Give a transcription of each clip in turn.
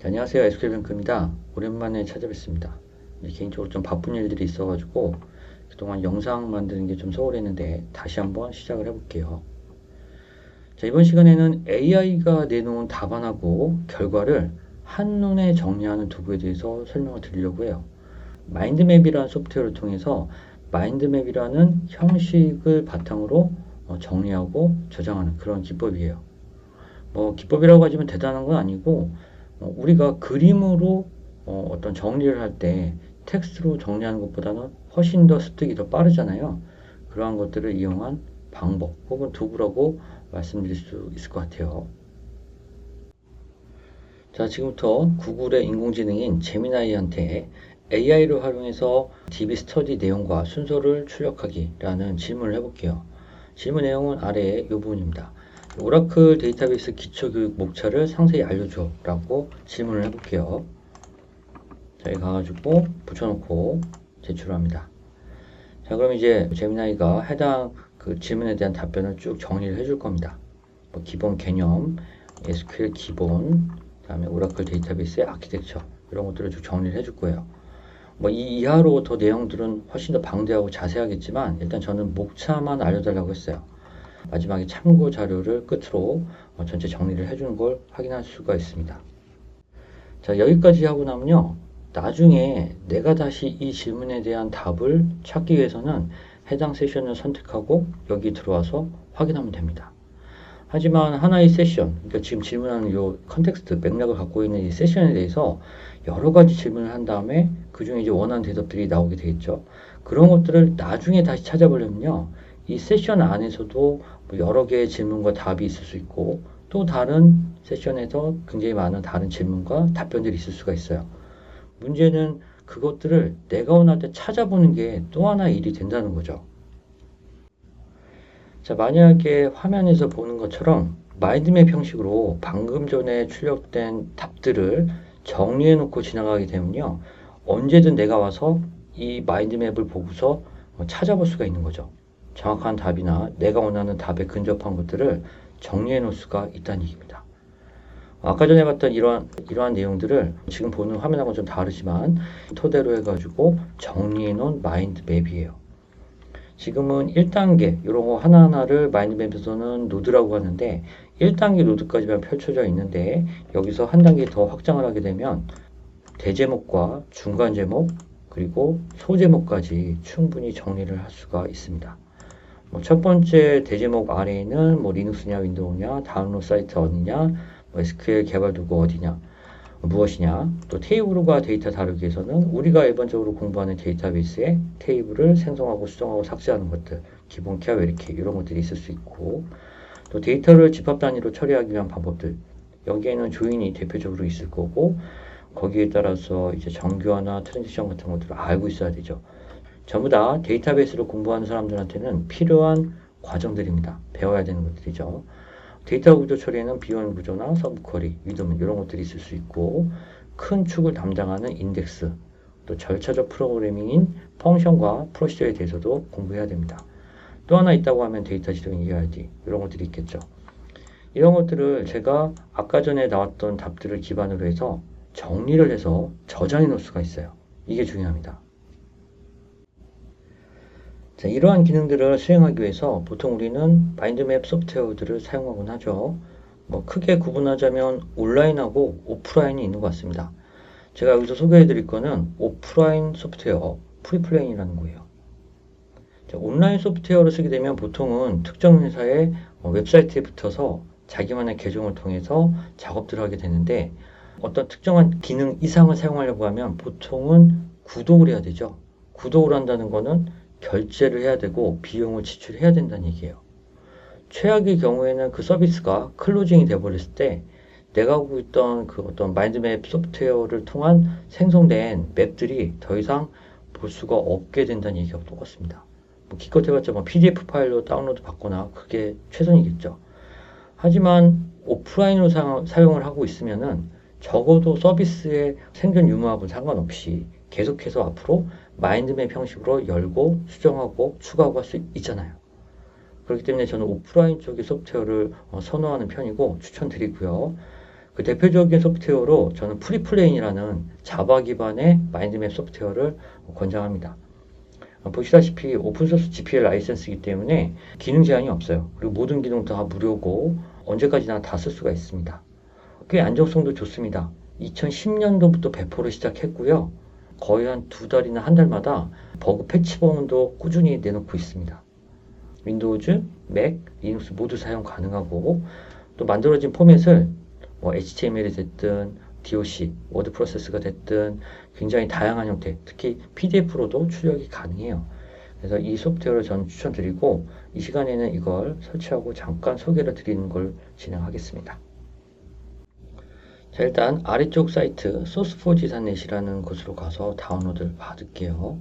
네, 안녕하세요. SQL뱅크입니다. 오랜만에 찾아뵙습니다. 이제 개인적으로 좀 바쁜 일들이 있어가지고 그동안 영상 만드는 게 좀 소홀했는데 다시 한번 시작을 해볼게요. 자, 이번 시간에는 AI가 내놓은 답안하고 결과를 한눈에 정리하는 도구에 대해서 설명을 드리려고 해요. 마인드맵이라는 소프트웨어를 통해서 마인드맵이라는 형식을 바탕으로 어, 정리하고 저장하는 그런 기법이에요. 뭐 기법이라고 하지만 대단한 건 아니고 어, 우리가 그림으로 어, 어떤 정리를 할 때 텍스트로 정리하는 것보다는 훨씬 더 습득이 더 빠르잖아요. 그러한 것들을 이용한 방법 혹은 도구라고 말씀드릴 수 있을 것 같아요. 자, 지금부터 구글의 인공지능인 제미나이한테 AI를 활용해서 DB 스터디 내용과 순서를 출력하기라는 질문을 해볼게요. 질문 내용은 아래에 이 부분입니다. 오라클 데이터베이스 기초교육 목차를 상세히 알려줘 라고 질문을 해볼게요. 자, 여기 가가지고 붙여놓고 제출합니다. 자, 그럼 이제 제미나이가 해당 그 질문에 대한 답변을 쭉 정리를 해줄 겁니다. 뭐 기본 개념, SQL 기본, 그 다음에 오라클 데이터베이스의 아키텍처 이런 것들을 쭉 정리를 해줄 거예요. 뭐 이 이하로 더 내용들은 훨씬 더 방대하고 자세하겠지만 일단 저는 목차만 알려달라고 했어요. 마지막에 참고 자료를 끝으로 어, 전체 정리를 해주는 걸 확인할 수가 있습니다. 자, 여기까지 하고 나면요. 나중에 내가 다시 이 질문에 대한 답을 찾기 위해서는 해당 세션을 선택하고 여기 들어와서 확인하면 됩니다. 하지만 하나의 세션, 그러니까 지금 질문하는 이 컨텍스트, 맥락을 갖고 있는 이 세션에 대해서 여러 가지 질문을 한 다음에 그 중에 이제 원하는 대답들이 나오게 되겠죠. 그런 것들을 나중에 다시 찾아보려면요. 이 세션 안에서도 뭐 여러 개의 질문과 답이 있을 수 있고 또 다른 세션에서 굉장히 많은 다른 질문과 답변들이 있을 수가 있어요. 문제는 그것들을 내가 원할 때 찾아보는 게 또 하나 일이 된다는 거죠. 자, 만약에 화면에서 보는 것처럼 마인드맵 형식으로 방금 전에 출력된 답들을 정리해 놓고 지나가게 되면요. 언제든 내가 와서 이 마인드맵을 보고서 찾아볼 수가 있는 거죠. 정확한 답이나 내가 원하는 답에 근접한 것들을 정리해 놓을 수가 있다는 얘기입니다. 아까 전에 봤던 이러한, 이러한 내용들을 지금 보는 화면하고는 좀 다르지만 토대로 해가지고 정리해 놓은 마인드맵이에요. 지금은 1단계, 이런 거 하나하나를 마인드맵에서는 노드라고 하는데 1단계 노드까지만 펼쳐져 있는데 여기서 한 단계 더 확장을 하게 되면 대제목과 중간 제목 그리고 소제목까지 충분히 정리를 할 수가 있습니다. 뭐 첫 번째 대제목 아래에는 뭐 리눅스냐 윈도우냐 다운로드 사이트 어디냐 뭐 SQL 개발 도구 어디냐 무엇이냐 또 테이블과 데이터 다루기 위해서는 우리가 일반적으로 공부하는 데이터베이스에 테이블을 생성하고 수정하고 삭제하는 것들 기본 키와 외리키 이런 것들이 있을 수 있고 또 데이터를 집합 단위로 처리하기 위한 방법들 여기에는 조인이 대표적으로 있을 거고 거기에 따라서 이제 정교화나 트랜지션 같은 것들을 알고 있어야 되죠. 전부 다 데이터베이스를 공부하는 사람들한테는 필요한 과정들입니다. 배워야 되는 것들이죠. 데이터 구조 처리에는 비원 구조나 서브쿼리, 위드문 이런 것들이 있을 수 있고 큰 축을 담당하는 인덱스, 또 절차적 프로그래밍인 펑션과 프로시저에 대해서도 공부해야 됩니다. 또 하나 있다고 하면 데이터 지정 ERD 이런 것들이 있겠죠. 이런 것들을 제가 아까 전에 나왔던 답들을 기반으로 해서 정리를 해서 저장해 놓을 수가 있어요. 이게 중요합니다. 자, 이러한 기능들을 수행하기 위해서 보통 우리는 마인드맵 소프트웨어들을 사용하곤 하죠. 뭐 크게 구분하자면 온라인하고 오프라인이 있는 것 같습니다. 제가 여기서 소개해 드릴 거는 오프라인 소프트웨어 프리플레인이라는 거예요. 자, 온라인 소프트웨어를 쓰게 되면 보통은 특정 회사의 웹사이트에 붙어서 자기만의 계정을 통해서 작업들을 하게 되는데 어떤 특정한 기능 이상을 사용하려고 하면 보통은 구독을 해야 되죠. 구독을 한다는 거는 결제를 해야 되고 비용을 지출해야 된다는 얘기예요. 최악의 경우에는 그 서비스가 클로징이 돼버렸을 때 내가 하고 있던 그 어떤 마인드맵 소프트웨어를 통한 생성된 맵들이 더 이상 볼 수가 없게 된다는 얘기가 똑같습니다. 뭐 기껏 해봤자 뭐 PDF 파일로 다운로드 받거나 그게 최선이겠죠. 하지만 오프라인으로 사, 용을 하고 있으면은 적어도 서비스의 생존 유무하고는 상관없이 계속해서 앞으로 마인드맵 형식으로 열고 수정하고 추가하고 할 수 있잖아요. 그렇기 때문에 저는 오프라인 쪽의 소프트웨어를 어, 선호하는 편이고 추천드리고요. 그그 대표적인 소프트웨어로 저는 프리플레인이라는 자바 기반의 마인드맵 소프트웨어를 권장합니다. 보시다시피 오픈소스 GPL 라이센스이기 때문에 기능 제한이 없어요. 그리고 모든 기능 다 무료고 언제까지나 다 쓸 수가 있습니다. 꽤 안정성도 좋습니다. 2010년도부터 배포를 시작했고요. 거의 한 두 달이나 한 달마다 버그 패치본도 꾸준히 내놓고 있습니다. 윈도우즈, 맥, 리눅스 모두 사용 가능하고 또 만들어진 포맷을 뭐 HTML이 됐든 DOC, 워드 프로세스가 됐든 굉장히 다양한 형태, 특히 PDF로도 출력이 가능해요. 그래서 이 소프트웨어를 저는 추천드리고 이 시간에는 이걸 설치하고 잠깐 소개를 드리는 걸 진행하겠습니다. 자, 일단 아래쪽 사이트 소스포지산넷이라는 곳으로 가서 다운로드를 받을게요.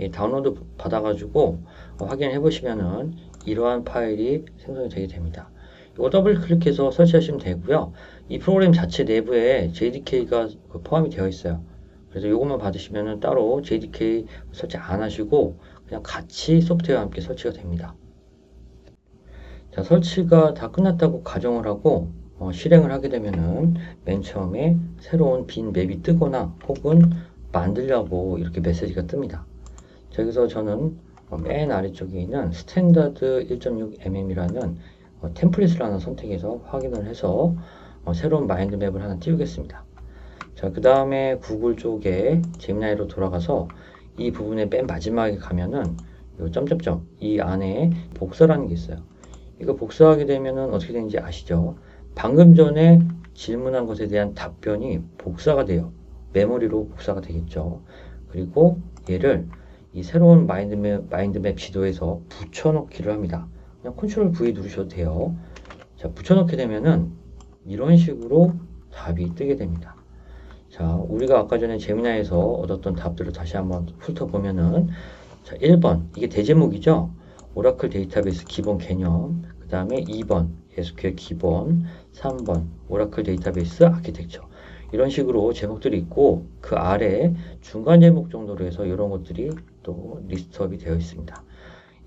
예, 다운로드 받아가지고 확인해 보시면은 이러한 파일이 생성이 되게 됩니다. 이거 더블 클릭해서 설치하시면 되고요. 이 프로그램 자체 내부에 JDK가 그 포함이 되어 있어요. 그래서 이것만 받으시면 따로 JDK 설치 안 하시고 그냥 같이 소프트웨어와 함께 설치가 됩니다. 자, 설치가 다 끝났다고 가정을 하고 어, 실행을 하게 되면은 맨 처음에 새로운 빈 맵이 뜨거나 혹은 만들려고 이렇게 메시지가 뜹니다. 자, 여기서 저는 어, 맨 아래쪽에 있는 스탠다드 1.6mm이라는 어, 템플릿을 하나 선택해서 확인을 해서 어, 새로운 마인드맵을 하나 띄우겠습니다. 자, 그 다음에 구글 쪽에 제미나이로 돌아가서 이 부분의 맨 마지막에 가면은 이 점점점 이 안에 복사라는 게 있어요. 이거 복사하게 되면은 어떻게 되는지 아시죠? 방금 전에 질문한 것에 대한 답변이 복사가 돼요. 메모리로 복사가 되겠죠. 그리고 얘를 이 새로운 마인드맵, 마인드맵 지도에서 붙여넣기를 합니다. 그냥 컨트롤 V 누르셔도 돼요. 자, 붙여넣게 되면은 이런 식으로 답이 뜨게 됩니다. 자, 우리가 아까 전에 제미나에서 얻었던 답들을 다시 한번 훑어보면은 자, 1번 이게 대제목이죠. 오라클 데이터베이스 기본 개념 그 다음에 2번 SQL 기본 3번 오라클 데이터베이스 아키텍처 이런 식으로 제목들이 있고 그 아래 중간 제목 정도로 해서 이런 것들이 또 리스트업이 되어 있습니다.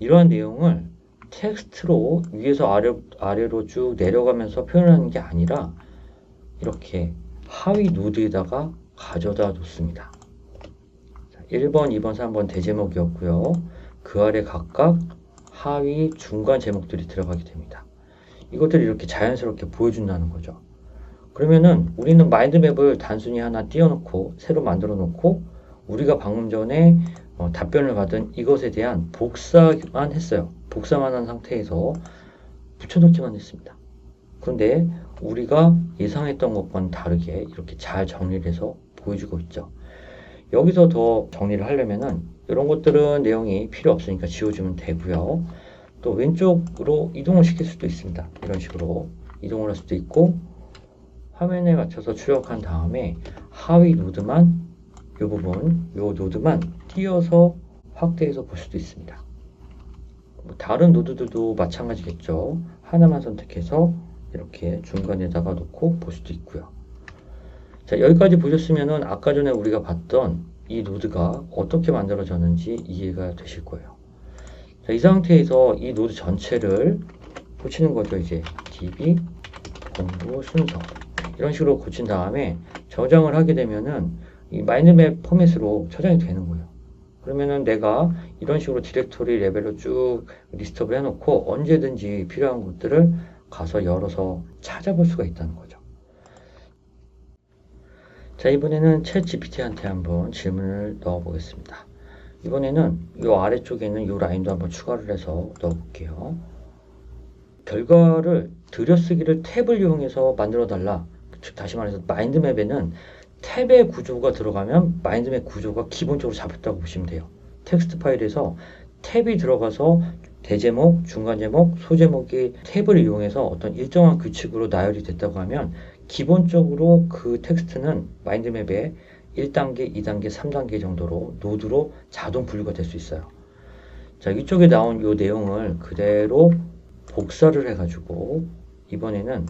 이러한 내용을 텍스트로 위에서 아래, 아래로 쭉 내려가면서 표현하는 게 아니라 이렇게 하위 노드에다가 가져다 놓습니다. 1번, 2번, 3번 대제목이었고요. 그 아래 각각 하위, 중간 제목들이 들어가게 됩니다. 이것들을 이렇게 자연스럽게 보여준다는 거죠. 그러면은 우리는 마인드맵을 단순히 하나 띄워놓고 새로 만들어 놓고 우리가 방금 전에 어, 답변을 받은 이것에 대한 복사만 했어요. 복사만 한 상태에서 붙여넣기만 했습니다. 그런데 우리가 예상했던 것과는 다르게 이렇게 잘 정리를 해서 보여주고 있죠. 여기서 더 정리를 하려면은 이런 것들은 내용이 필요 없으니까 지워주면 되고요. 또 왼쪽으로 이동을 시킬 수도 있습니다. 이런 식으로 이동을 할 수도 있고 화면에 맞춰서 출력한 다음에 하위 노드만 이 부분, 이 노드만 띄어서 확대해서 볼 수도 있습니다. 뭐 다른 노드들도 마찬가지겠죠. 하나만 선택해서 이렇게 중간에다가 놓고 볼 수도 있고요. 자, 여기까지 보셨으면은 아까 전에 우리가 봤던 이 노드가 어떻게 만들어졌는지 이해가 되실 거예요. 자, 이 상태에서 이 노드 전체를 고치는 거죠. 이제 db 공부 순서 이런 식으로 고친 다음에 저장을 하게 되면은 이 마인드맵 포맷으로 저장이 되는 거예요. 그러면은 내가 이런 식으로 디렉토리 레벨로 쭉 리스트업을 해놓고 언제든지 필요한 것들을 가서 열어서 찾아볼 수가 있다는 거죠. 자, 이번에는 챗 GPT한테 한번 질문을 넣어 보겠습니다. 이번에는 이 아래쪽에 있는 이 라인도 한번 추가를 해서 넣어 볼게요. 결과를 들여쓰기를 탭을 이용해서 만들어 달라. 즉 다시 말해서 마인드맵에는 탭의 구조가 들어가면 마인드맵 구조가 기본적으로 잡혔다고 보시면 돼요. 텍스트 파일에서 탭이 들어가서 대제목, 중간 제목, 소제목이 탭을 이용해서 어떤 일정한 규칙으로 나열이 됐다고 하면 기본적으로 그 텍스트는 마인드맵에 1단계, 2단계, 3단계 정도로 노드로 자동 분류가 될 수 있어요. 자, 이쪽에 나온 이 내용을 그대로 복사를 해가지고 이번에는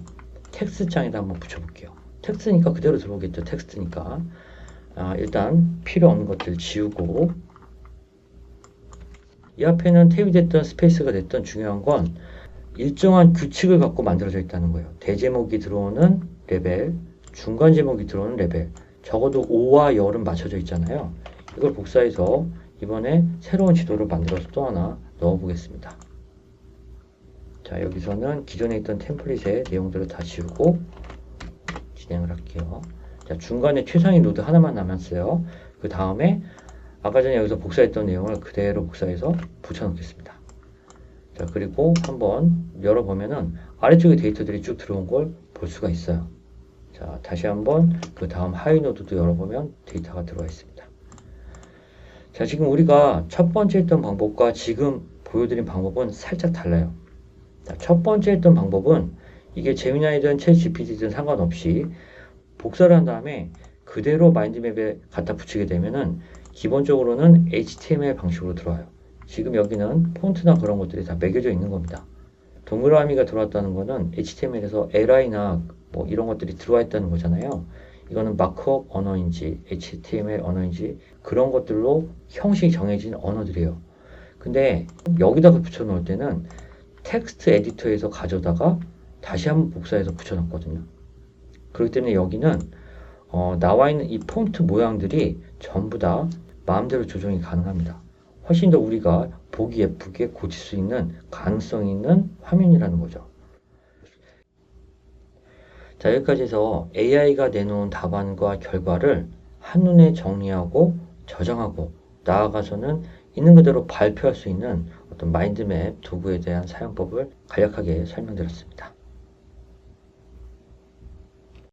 텍스트장에다 한번 붙여볼게요. 텍스트니까 그대로 들어오겠죠. 텍스트니까. 아, 일단 필요 없는 것들 지우고 이 앞에는 탭이 됐던 스페이스가 됐던 중요한 건 일정한 규칙을 갖고 만들어져 있다는 거예요. 대제목이 들어오는 레벨, 중간 제목이 들어오는 레벨, 적어도 5와 열은 맞춰져 있잖아요. 이걸 복사해서 이번에 새로운 지도를 만들어서 또 하나 넣어 보겠습니다. 자, 여기서는 기존에 있던 템플릿의 내용들을 다 지우고 진행을 할게요. 자, 중간에 최상위 노드 하나만 남았어요. 그 다음에 아까 전에 여기서 복사했던 내용을 그대로 복사해서 붙여넣겠습니다. 자, 그리고 한번 열어보면은 아래쪽에 데이터들이 쭉 들어온 걸 볼 수가 있어요. 자, 다시 한번 그 다음 하위 노드도 열어보면 데이터가 들어와 있습니다. 자, 지금 우리가 첫 번째 했던 방법과 지금 보여드린 방법은 살짝 달라요. 자, 첫 번째 했던 방법은 이게 제미나이든 챗 GPT든 상관없이 복사를 한 다음에 그대로 마인드맵에 갖다 붙이게 되면은 기본적으로는 HTML 방식으로 들어와요. 지금 여기는 폰트나 그런 것들이 다 매겨져 있는 겁니다. 동그라미가 들어왔다는 거는 HTML에서 LI나 뭐 이런 것들이 들어와 있다는 거잖아요. 이거는 마크업 언어인지 HTML 언어인지 그런 것들로 형식이 정해진 언어들이에요. 근데 여기다가 붙여 놓을 때는 텍스트 에디터에서 가져다가 다시 한번 복사해서 붙여 놓거든요. 그렇기 때문에 여기는 어, 나와 있는 이 폰트 모양들이 전부 다 마음대로 조정이 가능합니다. 훨씬 더 우리가 보기 예쁘게 고칠 수 있는 가능성이 있는 화면이라는 거죠. 자, 여기까지 해서 AI가 내놓은 답안과 결과를 한눈에 정리하고 저장하고 나아가서는 있는 그대로 발표할 수 있는 어떤 마인드맵 도구에 대한 사용법을 간략하게 설명드렸습니다.